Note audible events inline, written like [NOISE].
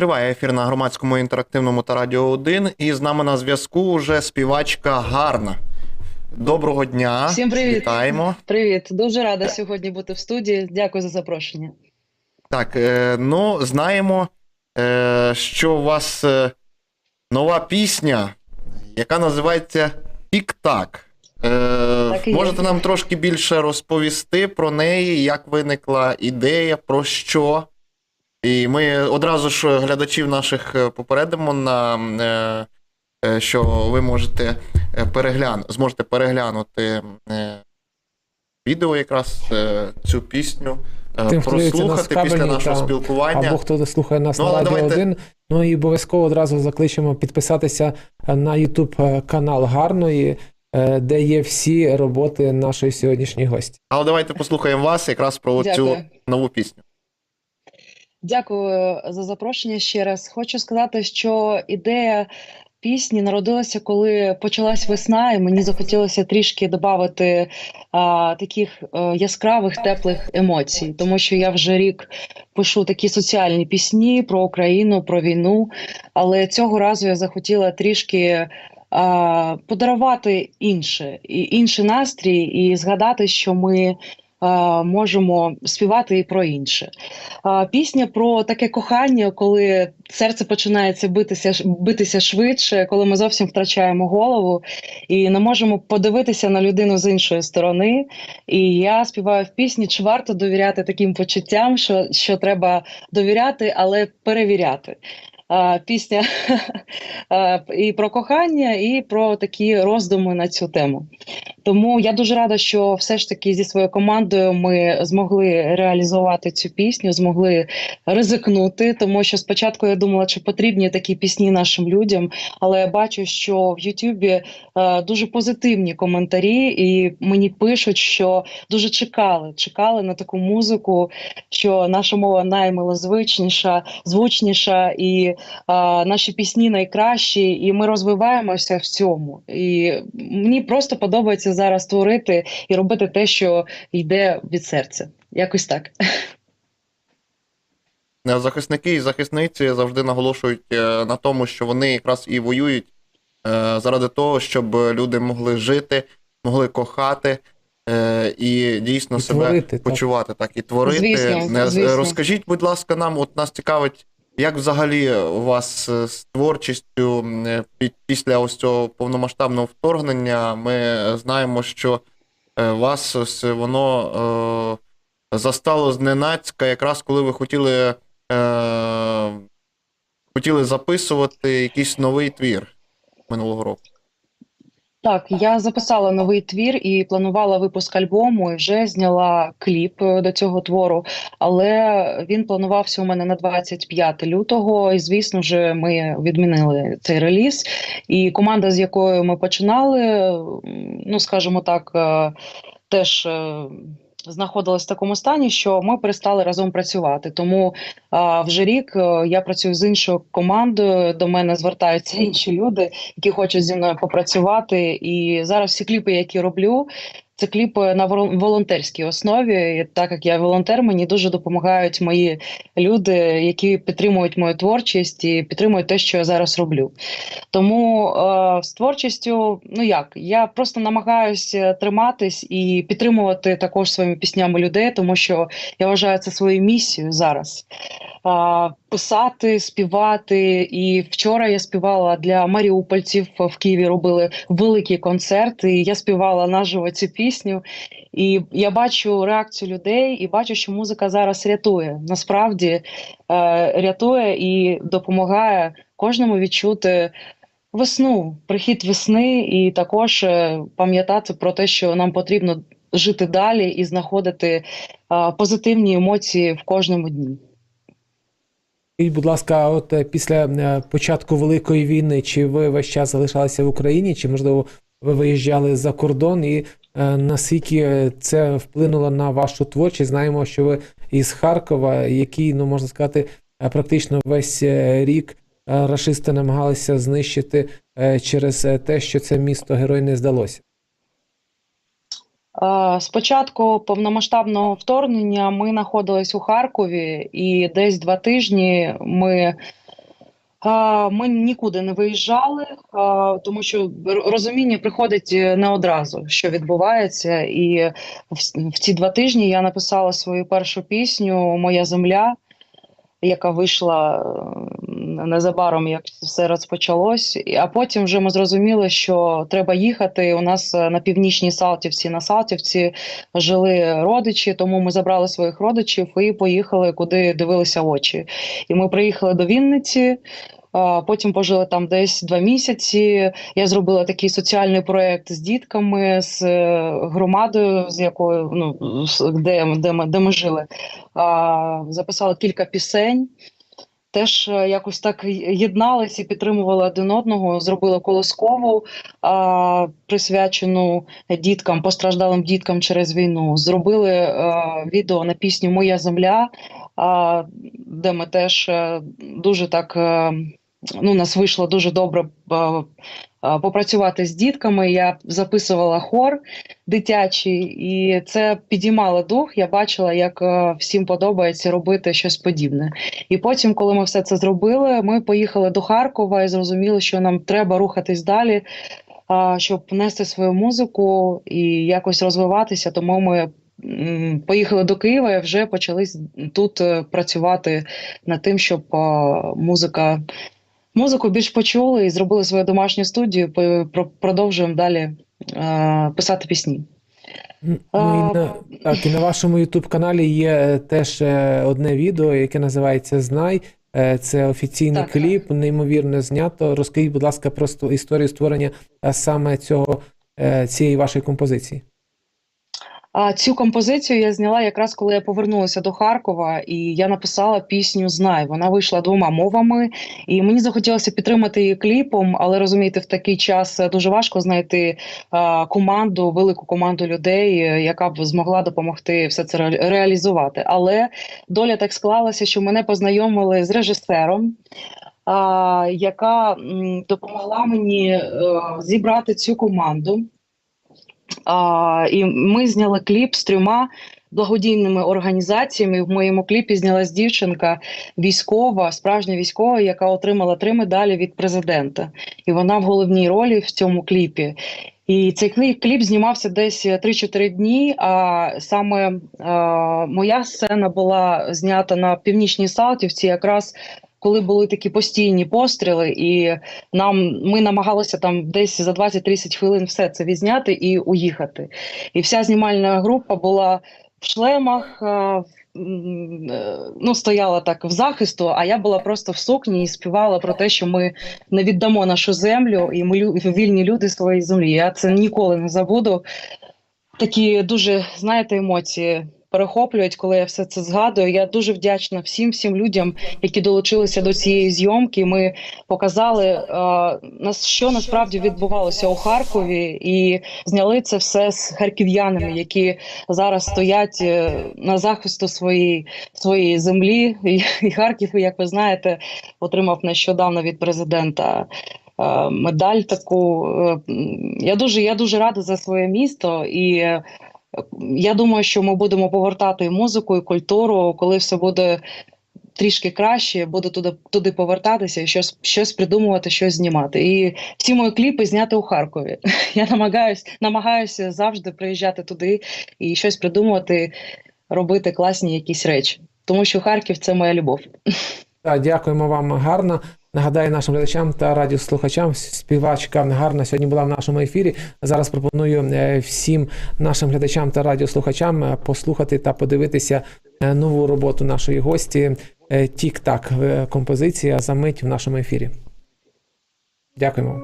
Триває ефір на громадському інтерактивному та радіо 1. І з нами на зв'язку вже співачка Гарна. Доброго дня. Всім привіт. Вітаємо. Привіт, дуже рада сьогодні бути в студії. Дякую за запрошення. Так, е, ну знаємо, е, що у вас е, нова пісня, яка називається Пік-так. Так і є. можете нам трошки більше розповісти про неї, як виникла ідея, про що? І ми одразу ж глядачів наших е, попередимо на е, е, що ви можете переглян... зможете переглянути е, відео якраз е, цю пісню, е, Тим, хто дивиться нас прослухати в після нашого та- спілкування. Або хто слухає нас Ну, на Радіо давайте- 1. Ну і обов'язково одразу закличемо підписатися на YouTube канал Гарної, е, де є всі роботи нашої сьогоднішньої гості. Але давайте послухаємо вас якраз про цю нову пісню. Дякую за запрошення ще раз. Хочу сказати, що ідея пісні народилася, коли почалась весна, і мені захотілося трішки додати а, таких е, яскравих теплих емоцій, тому що я вже рік пишу такі соціальні пісні про Україну, про війну. Але цього разу я захотіла трішки. а, Подарувати інше і інший настрій, і згадати, що ми а, можемо співати і про інше. Пісня про таке кохання, коли серце починається битися битися швидше, коли ми зовсім втрачаємо голову і не можемо подивитися на людину з іншої сторони. І я співаю в пісні, чи варто довіряти таким почуттям, що, що треба довіряти, але перевіряти. Пісня [LAUGHS] і про кохання, і про такі роздуми на цю тему. Тому я дуже рада, що все ж таки зі своєю командою ми змогли реалізувати цю пісню, змогли ризикнути, тому що спочатку я думала, чи потрібні такі пісні нашим людям, але я бачу, що в Ютубі е, дуже позитивні коментарі, і мені пишуть, що дуже чекали, чекали на таку музику, що наша мова наймилозвичніша, звучніша, і наші пісні найкращі, і ми розвиваємося в цьому. І мені просто подобається зараз творити і робити те, що йде від серця. Якось так. Захисники і захисниці завжди наголошують е, на тому, що вони якраз і воюють е, заради того, щоб люди могли жити, могли кохати е, і дійсно І себе творити, так. почувати, так. і творити. Звісно, Не- звісно. Розкажіть, будь ласка, нам, от нас цікавить, як взагалі у вас е, з творчістю е, після ось цього повномасштабного вторгнення? Ми знаємо, що е, вас ось воно е, застало зненацька, якраз коли ви хотіли, е, хотіли записувати якийсь новий твір минулого року. Так, я записала новий твір і планувала випуск альбому. І вже зняла кліп е, до цього твору, але він планувався у мене на 25 лютого. І звісно ж, ми відмінили цей реліз. І команда, з якою ми починали, ну скажімо так, е, теж. Знаходилась в такому стані, що ми перестали разом працювати. Тому а, вже рік е, я працюю з іншою командою. До мене звертаються інші люди, які хочуть зі мною попрацювати. І зараз всі кліпи, які роблю, це кліпи на волонтерській основі. І так як я волонтер, мені дуже допомагають мої люди, які підтримують мою творчість і підтримують те, що я зараз роблю. Тому е, з творчістю, ну як, я просто намагаюся триматись і підтримувати також своїми піснями людей, тому що я вважаю це своєю місією зараз. А, писати, співати. І вчора я співала для маріупольців в Києві. Робили великий концерт. І я співала наживо цю пісню. І я бачу реакцію людей, і бачу, що музика зараз рятує. Насправді е, рятує і допомагає кожному відчути. Весну, прихід весни, і також е, пам'ятати про те, що нам потрібно жити далі і знаходити е, позитивні емоції в кожному дні. Скажіть, будь ласка, от е, після е, початку Великої війни, чи ви весь час залишалися в Україні, чи можливо ви виїжджали за кордон, і наскільки це вплинуло на вашу творчість? Знаємо, що ви із Харкова, який, ну можна сказати, е, практично весь е, рік е, рашисти намагалися знищити е, через е, те, що це місто герой не здалося. Е, З початку повномасштабного вторгнення ми знаходились у Харкові, і десь два тижні ми Ми нікуди не виїжджали, тому що розуміння приходить е, не одразу, що відбувається. І в, ці два тижні я написала свою першу пісню Моя земля, яка вийшла е, незабаром, як все розпочалось. А потім вже ми зрозуміли, що треба їхати. У нас е, на північній Салтівці, на Салтівці жили родичі, тому ми забрали своїх родичів і поїхали, куди дивилися очі. І ми приїхали до Вінниці. Потім пожили там десь два місяці. Я зробила такий соціальний проєкт з дітками, з е, громадою, з якою ну де, де, ми, де ми жили. Записала кілька пісень. Теж е, якось так єдналися і підтримували один одного. Зробила колоскову, а, присвячену діткам, постраждалим діткам через війну. Зробили а, відео на пісню Моя земля, а, де ми теж е, дуже так. Ну, у нас вийшло дуже добре попрацювати з дітками. Я записувала хор дитячий, і це підіймало дух. Я бачила, як е, всім подобається робити щось подібне. І потім, коли ми все це зробили, ми поїхали до Харкова і зрозуміли, що нам треба рухатись далі, щоб нести свою музику і якось розвиватися. Тому ми поїхали до Києва і вже почали тут е, працювати над тим, щоб музика. Музику більш почули і зробили свою домашню студію. про- Продовжуємо далі е, писати пісні. Ну і на, так, і на вашому YouTube каналі є е, теж е, одне відео, яке називається Знай. Е, Це офіційний Так. кліп, неймовірно знято. Розкажіть, будь ласка, просто історію створення е, саме цього е, цієї вашої композиції. А цю композицію я зняла якраз коли я повернулася до Харкова, і я написала пісню Знай. Вона вийшла двома мовами, і мені захотілося підтримати її кліпом. Але розумієте, в такий час е, дуже важко знайти е, команду, велику команду людей, е, яка б змогла допомогти все це реалізувати. Але доля так склалася, що мене познайомили з режисером. Яка допомогла мені зібрати цю команду. А, і ми зняли кліп з трьома благодійними організаціями. В моєму кліпі знялась дівчинка військова, справжня військова, яка отримала три медалі від президента. І вона в головній ролі в цьому кліпі. І цей кліп, знімався десь 3-4 дні. А саме е, моя сцена була знята на північній Салтівці, якраз коли були такі постійні постріли, і нам ми намагалися там десь за 20-30 хвилин все це відзняти і уїхати. І вся знімальна група була в шлемах. е, Ну, стояла так в захисту, а я була просто в сукні і співала про те, що ми не віддамо нашу землю, і ми вільні люди своєї землі. Я це ніколи не забуду. Такі дуже, знаєте, емоції перехоплюють, коли я все це згадую. Я дуже вдячна всім всім людям, які долучилися до цієї зйомки. Ми показали е, нас, що насправді відбувалося у Харкові, і зняли це все з харків'янами, які зараз стоять е, на захисту своєї своєї землі. І, Харків, як ви знаєте, отримав нещодавно від президента. е, Медаль таку я дуже я дуже рада за своє місто, і я думаю, що ми будемо повертати і музику і культуру, коли все буде трішки краще, буду туди, туди повертатися і щось, щось придумувати, щось знімати. І всі мої кліпи зняти у Харкові. [LAUGHS] Я намагаюсь, намагаюся завжди приїжджати туди і щось придумувати, робити класні якісь речі. Тому що Харків це моя любов. [LAUGHS] Дякуємо вам гарно. Нагадаю нашим глядачам та радіослухачам, співачка гарна сьогодні була в нашому ефірі. Зараз пропоную е, всім нашим глядачам та радіослухачам е, послухати та подивитися е, нову роботу нашої гості Тік-так композиція за мить в нашому ефірі. Дякуємо.